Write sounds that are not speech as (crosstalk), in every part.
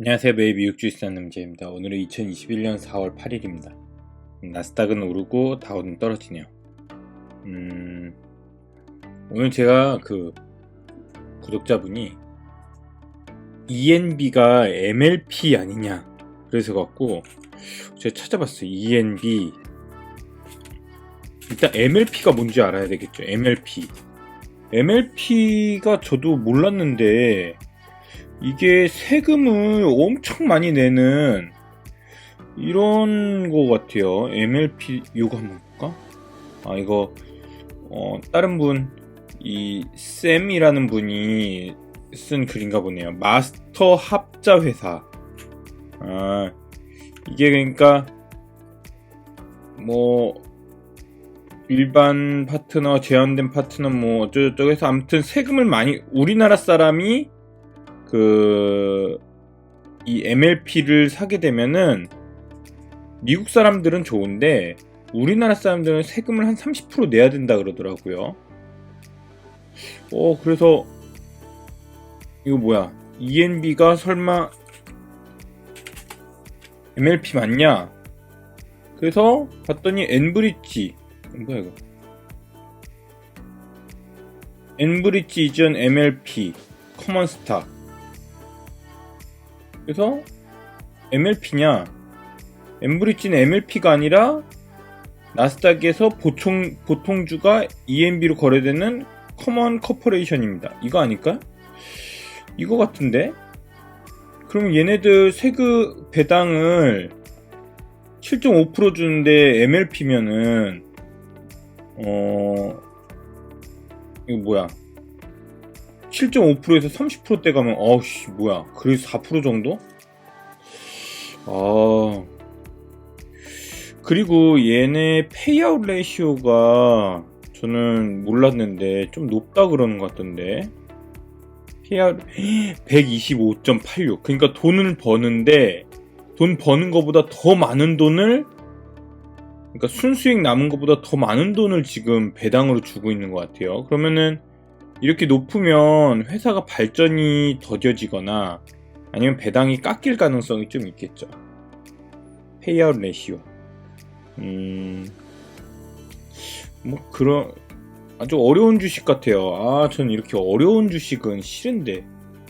안녕하세요. 매일 미국주식산 남자입니다. 오늘은 2021년 4월 8일입니다. 나스닥은 오르고 다우는 떨어지네요. 음, 오늘 제가 그 구독자분이 ENB가 MLP 아니냐 그래서 갖고 제가 찾아봤어요. ENB 일단 MLP가 뭔지 알아야 되겠죠. MLP MLP가 저도 몰랐는데 이게 세금을 엄청 많이 내는 이런 거 같아요. MLP 이거 한번 볼까? 아 이거 어 다른 분 이 쌤이라는 분이 쓴 글인가 보네요. 마스터 합자 회사. 아 이게 그러니까 뭐 일반 파트너, 제한된 파트너 뭐 어쩌고저쩌고 해서 아무튼 세금을 많이 우리나라 사람이 그, 이 MLP를 사게 되면은, 미국 사람들은 좋은데, 우리나라 사람들은 세금을 한 30% 내야 된다 그러더라고요. 어, 그래서, 이거 뭐야. ENB가 설마, MLP 맞냐? 그래서 봤더니 엔브리지, 뭐야 이거. 엔브리지 이전 MLP, 커먼 스탁. 그래서 MLP냐? 엠브리지는 MLP가 아니라 나스닥에서 보통 보통주가 EMB로 거래되는 커먼 커퍼레이션입니다. 이거 아닐까? 이거 같은데? 그럼 얘네들 세금 배당을 7.5% 주는데 MLP면은 어 이거 뭐야? 7.5%에서 30%대 가면 어우씨 뭐야. 그래서 4% 정도? 아. 그리고 얘네 페이아웃 레이시오가 저는 몰랐는데 좀 높다 그러는 것 같던데. 페이아웃 (gasps) 125.86 그러니까 돈을 버는데 돈 버는 것보다 더 많은 돈을 그러니까 순수익 남은 것보다 더 많은 돈을 지금 배당으로 주고 있는 것 같아요. 그러면은 이렇게 높으면 회사가 발전이 더뎌지거나 아니면 배당이 깎일 가능성이 좀 있겠죠. 페이아웃 레시오. 음, 뭐, 그런, 아주 어려운 주식 같아요. 아, 전 이렇게 어려운 주식은 싫은데.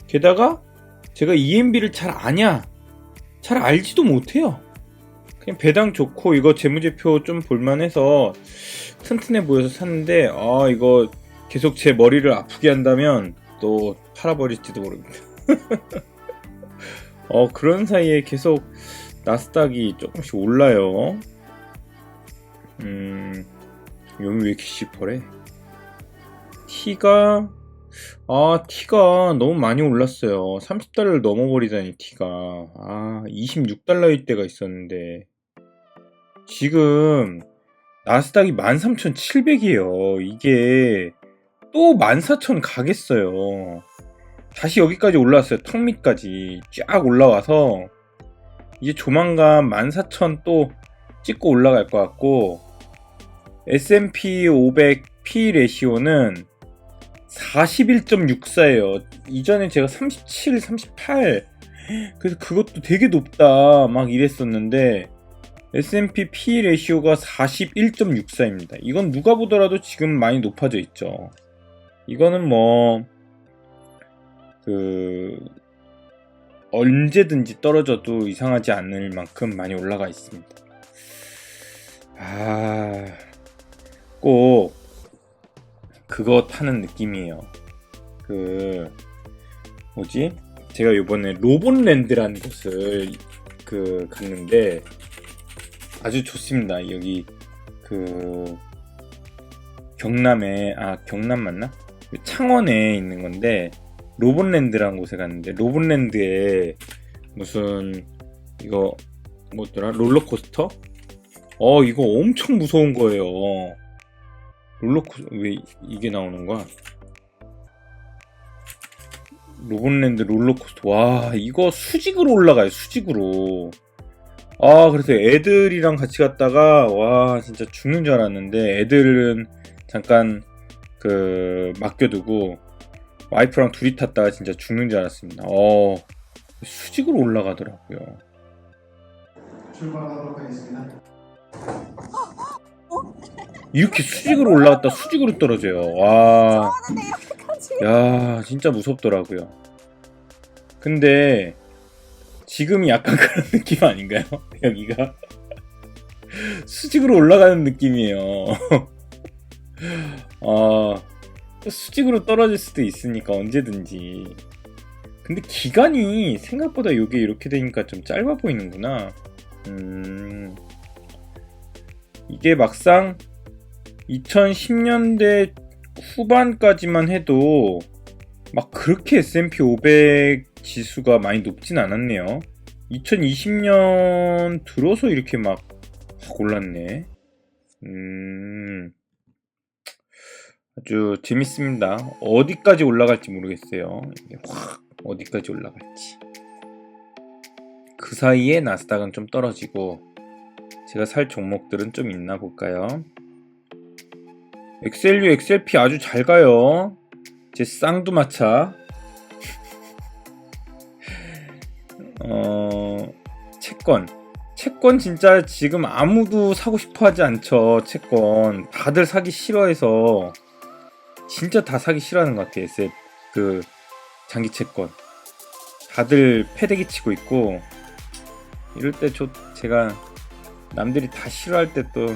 게다가, 제가 EMB를 잘 아냐? 잘 알지도 못해요. 그냥 배당 좋고, 이거 재무제표 좀 볼만해서 튼튼해 보여서 샀는데, 아, 이거 계속 제 머리를 아프게 한다면 또 팔아버릴지도 모릅니다. (laughs) 어, 그런 사이에 계속 나스닥이 조금씩 올라요. 음, 여기 왜 이렇게 시퍼래? T가, 아, T가 너무 많이 올랐어요. 30달러를 넘어버리다니, T가. 아, 26달러일 때가 있었는데. 지금, 나스닥이 13,700이에요. 이게, 또 14,000 가겠어요. 다시 여기까지 올라왔어요. 턱 밑까지 쫙 올라와서 이제 조만간 14,000 또 찍고 올라갈 것 같고 S&P 500 P 레시오는 41.64예요. 이전에 제가 37, 38 그래서 그것도 되게 높다 막 이랬었는데 S&P P 레시오가 41.64입니다. 이건 누가 보더라도 지금 많이 높아져 있죠. 이거는 뭐, 그, 언제든지 떨어져도 이상하지 않을 만큼 많이 올라가 있습니다. 아, 꼭, 그거 타는 느낌이에요. 그, 뭐지? 제가 요번에 로봇랜드라는 곳을 그, 갔는데, 아주 좋습니다. 여기, 그, 경남에, 아, 경남 맞나? 창원에 있는 건데 로봇랜드라는 곳에 갔는데 로봇랜드에 무슨 이거 뭐더라 롤러코스터? 어 이거 엄청 무서운 거예요. 롤러코 왜 이게 나오는 거야? 로봇랜드 롤러코스터 와 이거 수직으로 올라가요 수직으로 아 그래서 애들이랑 같이 갔다가 와 진짜 죽는 줄 알았는데 애들은 잠깐 그 맡겨두고 와이프랑 둘이 탔다가 진짜 죽는 줄 알았습니다. 어 수직으로 올라가더라고요. 출발하도록 하겠습니다. 이렇게 수직으로 올라갔다 수직으로 떨어져요. 와, 야, 진짜 무섭더라고요. 근데 지금이 약간 (laughs) 그런 느낌 아닌가요? (laughs) 여기가 수직으로 올라가는 느낌이에요. (laughs) 아, 수직으로 떨어질 수도 있으니까 언제든지. 근데 기간이 생각보다 이게 이렇게 되니까 좀 짧아 보이는구나. 음, 이게 막상 2010년대 후반까지만 해도 막 그렇게 S&P 500 지수가 많이 높진 않았네요. 2020년 들어서 이렇게 막 확 올랐네. 음, 아주 재밌습니다. 어디까지 올라갈지 모르겠어요. 확 어디까지 올라갈지. 그 사이에 나스닥은 좀 떨어지고 제가 살 종목들은 좀 있나 볼까요? XLU, XLP 아주 잘 가요. 제 쌍두마차. (laughs) 어, 채권. 채권 진짜 지금 아무도 사고 싶어 하지 않죠. 채권. 다들 사기 싫어해서. 진짜 다 사기 싫어하는 것 같아요. SF. 그, 장기 채권. 다들 패대기 치고 있고. 이럴 때 저, 제가 남들이 다 싫어할 때 또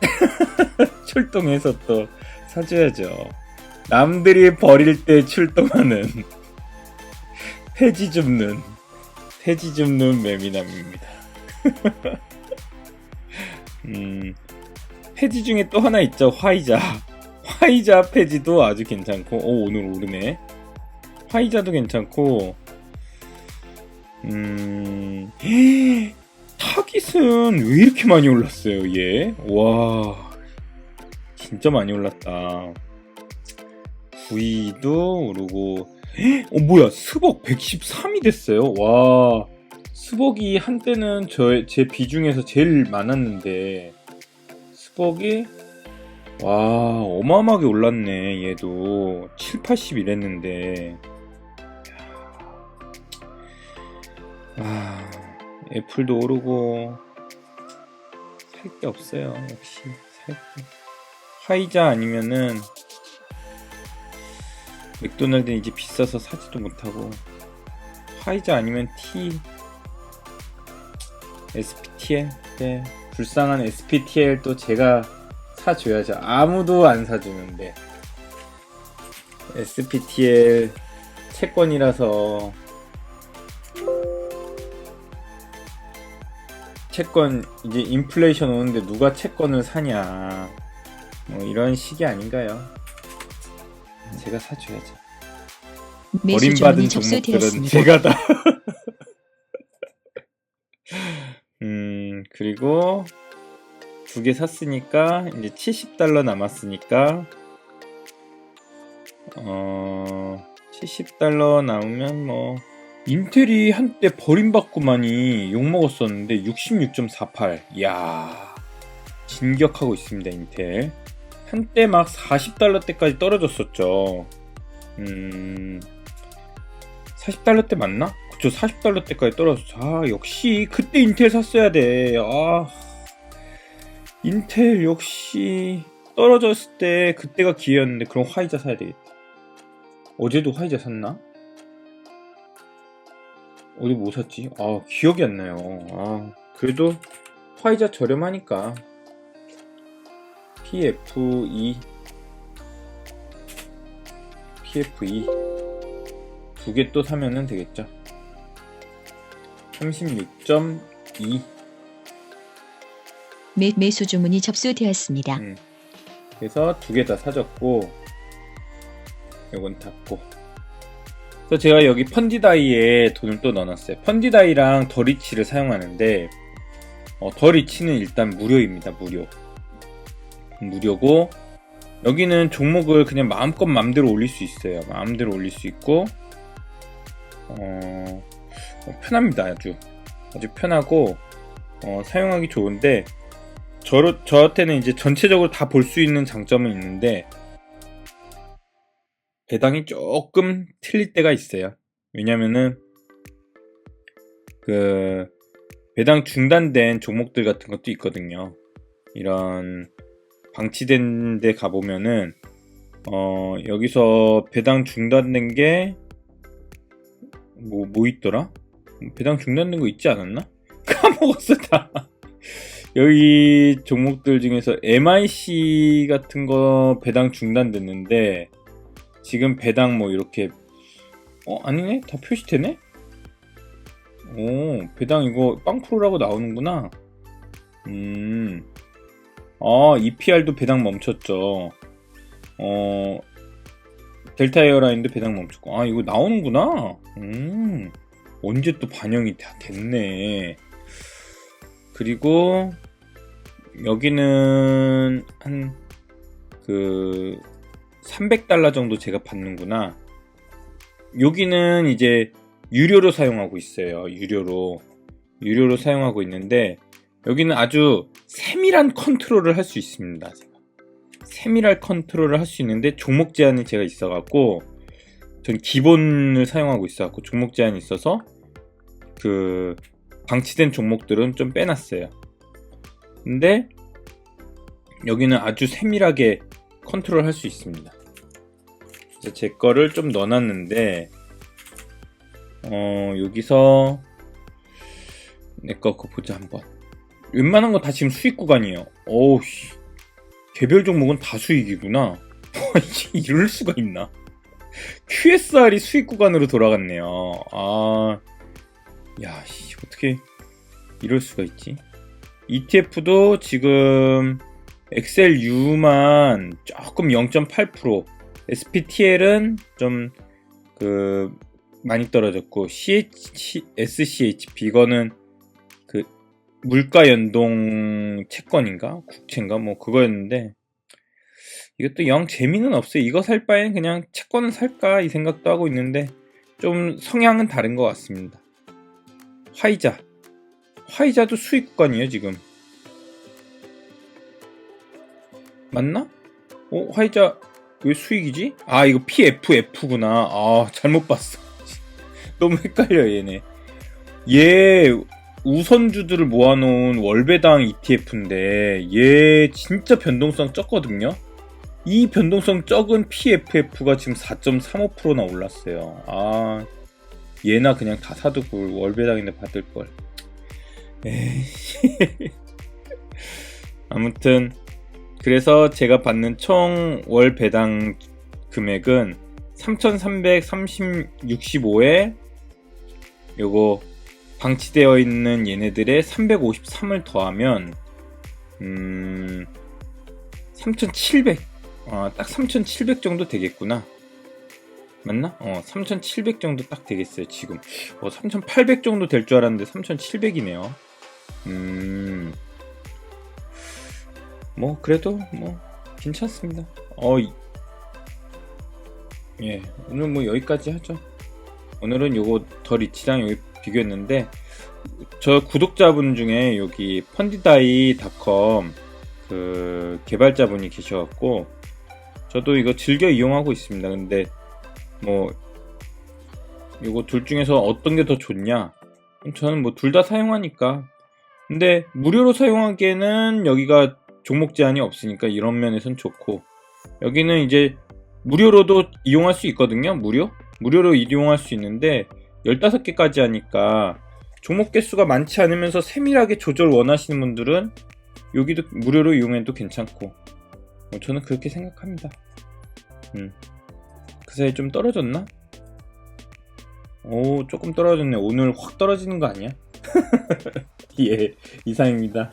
(laughs) 출동해서 또 사줘야죠. 남들이 버릴 때 출동하는 (laughs) 폐지 줍는 폐지 줍는 매미남입니다. (laughs) 음, 폐지 중에 또 하나 있죠. 화이자. 화이자 폐지도 아주 괜찮고, 오, 오늘 오르네. 화이자도 괜찮고, 음, 타깃은 왜 이렇게 많이 올랐어요, 얘? 와, 진짜 많이 올랐다. 구이도 오르고, 어, 뭐야, 스벅 113이 됐어요? 와, 스벅이 한때는 저, 제 비중에서 제일 많았는데, 스벅이, 와, 어마어마하게 올랐네, 얘도. 7, 80 이랬는데. 아, 애플도 오르고, 살 게 없어요, 역시. 살 게. 화이자 아니면은, 맥도날드는 이제 비싸서 사지도 못하고, 화이자 아니면 T, SPTL? 네, 불쌍한 SPTL 또 제가 사줘야죠. 아무도 안 사주는데. SPTL 채권이라서 채권 이제 인플레이션 오는데 누가 채권을 사냐 뭐 이런 식이 아닌가요? 제가 사줘야죠. 매수 버림받은 주문이 종목들은 접수되었습니다. 제가 다. (laughs) 음 그리고 두 개 샀으니까 이제 70달러 남았으니까 어 70달러 남으면 뭐 인텔이 한때 버림받고 많이 욕먹었었는데 66.48 이야 진격하고 있습니다 인텔. 한때 막 40달러 때까지 떨어졌었죠. 음 40달러 때 맞나? 그쵸 40달러 때까지 떨어졌어. 아 역시 그때 인텔 샀어야 돼아 인텔 역시 떨어졌을 때 그때가 기회였는데 그럼 화이자 사야 되겠다. 어제도 화이자 샀나? 어디 뭐 샀지? 아 기억이 안 나요. 아 그래도 화이자 저렴하니까. PFE PFE 두개 또 사면은 되겠죠. 36.2 매, 매수 주문이 접수되었습니다. 음. 그래서 두 개 다 사줬고 요건 닫고. 그래서 제가 여기 펀디다이에 돈을 또 넣어놨어요. 펀디다이랑 더리치를 사용하는데 어, 더리치는 일단 무료입니다 무료. 무료고 여기는 종목을 그냥 마음껏 마음대로 올릴 수 있어요. 마음대로 올릴 수 있고 어, 어, 편합니다 아주. 아주 편하고 어, 사용하기 좋은데 저, 저한테는 이제 전체적으로 다 볼 수 있는 장점은 있는데 배당이 조금 틀릴 때가 있어요. 왜냐면은 그 배당 중단된 종목들 같은 것도 있거든요. 이런 방치된 데 가보면은 어 여기서 배당 중단된 게 뭐, 뭐 있더라? 배당 중단된 거 있지 않았나? (laughs) 까먹었어, 다. 여기 종목들 중에서 MIC 같은 거 배당 중단됐는데, 지금 배당 뭐 이렇게, 어, 아니네? 다 표시되네? 오, 배당 이거 빵프로라고 나오는구나. 음, 아, EPR도 배당 멈췄죠. 어, 델타 에어라인도 배당 멈췄고 아 이거 나오는구나 음 언제 또 반영이 다 됐네 그리고 여기는 한 그 300달러 정도 제가 받는구나. 여기는 이제 유료로 사용하고 있어요 유료로. 유료로 사용하고 있는데 여기는 아주 세밀한 컨트롤을 할 수 있습니다 세밀한 컨트롤을 할 수 있는데 종목 제한이 제가 있어갖고 전 기본을 사용하고 있어갖고 종목 제한이 있어서 그 방치된 종목들은 좀 빼놨어요. 근데 여기는 아주 세밀하게 컨트롤 할 수 있습니다. 그래서 제 거를 좀 넣어놨는데 어 여기서 내거 그거 보자 한번. 웬만한 거 다 지금 수익 구간이에요. 어우 씨. 개별 종목은 다 수익이구나. (laughs) 이럴 수가 있나? (laughs) QSR이 수익 구간으로 돌아갔네요. 아, 야, 씨, 어떻게 이럴 수가 있지? ETF도 지금 XLU만 조금 0.8%, SPTL은 좀 그 많이 떨어졌고 CH, SCHP 이거는 그 물가 연동 채권인가 국채인가 뭐 그거였는데 이것도 영 재미는 없어요. 이거 살 바엔 그냥 채권을 살까 이 생각도 하고 있는데 좀 성향은 다른 것 같습니다. 화이자 화이자도 수익 구간이에요 지금 맞나? 어 화이자 왜 수익이지? 아 이거 PFF구나 아 잘못 봤어 (laughs) 너무 헷갈려 얘네 얘 우선주들을 모아놓은 월배당 ETF인데 얘 진짜 변동성 적거든요. 이 변동성 적은 PFF가 지금 4.35%나 올랐어요. 아 얘나 그냥 다 사두고 월배당인데 받을 걸. (laughs) 아무튼 그래서 제가 받는 총 월 배당 금액은 3,365에 요거 방치되어 있는 얘네들의 353을 더하면 음 3700. 아, 딱 3700 정도 되겠구나. 맞나? 어, 3700 정도 딱 되겠어요, 지금. 어, 3800 정도 될 줄 알았는데 3700이네요. 음. 뭐 그래도 뭐 괜찮습니다. 어, 이- 예, 오늘 뭐 여기까지 하죠. 오늘은 요거 더 리치랑 여기 비교했는데 저 구독자분 중에 여기 펀디다이닷컴 그 개발자분이 계셔갖고 저도 이거 즐겨 이용하고 있습니다. 근데 뭐 요거 둘 중에서 어떤 게 더 좋냐? 저는 뭐 둘 다 사용하니까. 근데 무료로 사용하기에는 여기가 종목 제한이 없으니까 이런 면에선 좋고 여기는 이제 무료로도 이용할 수 있거든요. 무료? 무료로 이용할 수 있는데 15개까지 하니까 종목 개수가 많지 않으면서 세밀하게 조절 원하시는 분들은 여기도 무료로 이용해도 괜찮고 뭐 저는 그렇게 생각합니다. 음. 그 사이 좀 떨어졌나? 오 조금 떨어졌네. 오늘 확 떨어지는 거 아니야? (laughs) 예 이상입니다.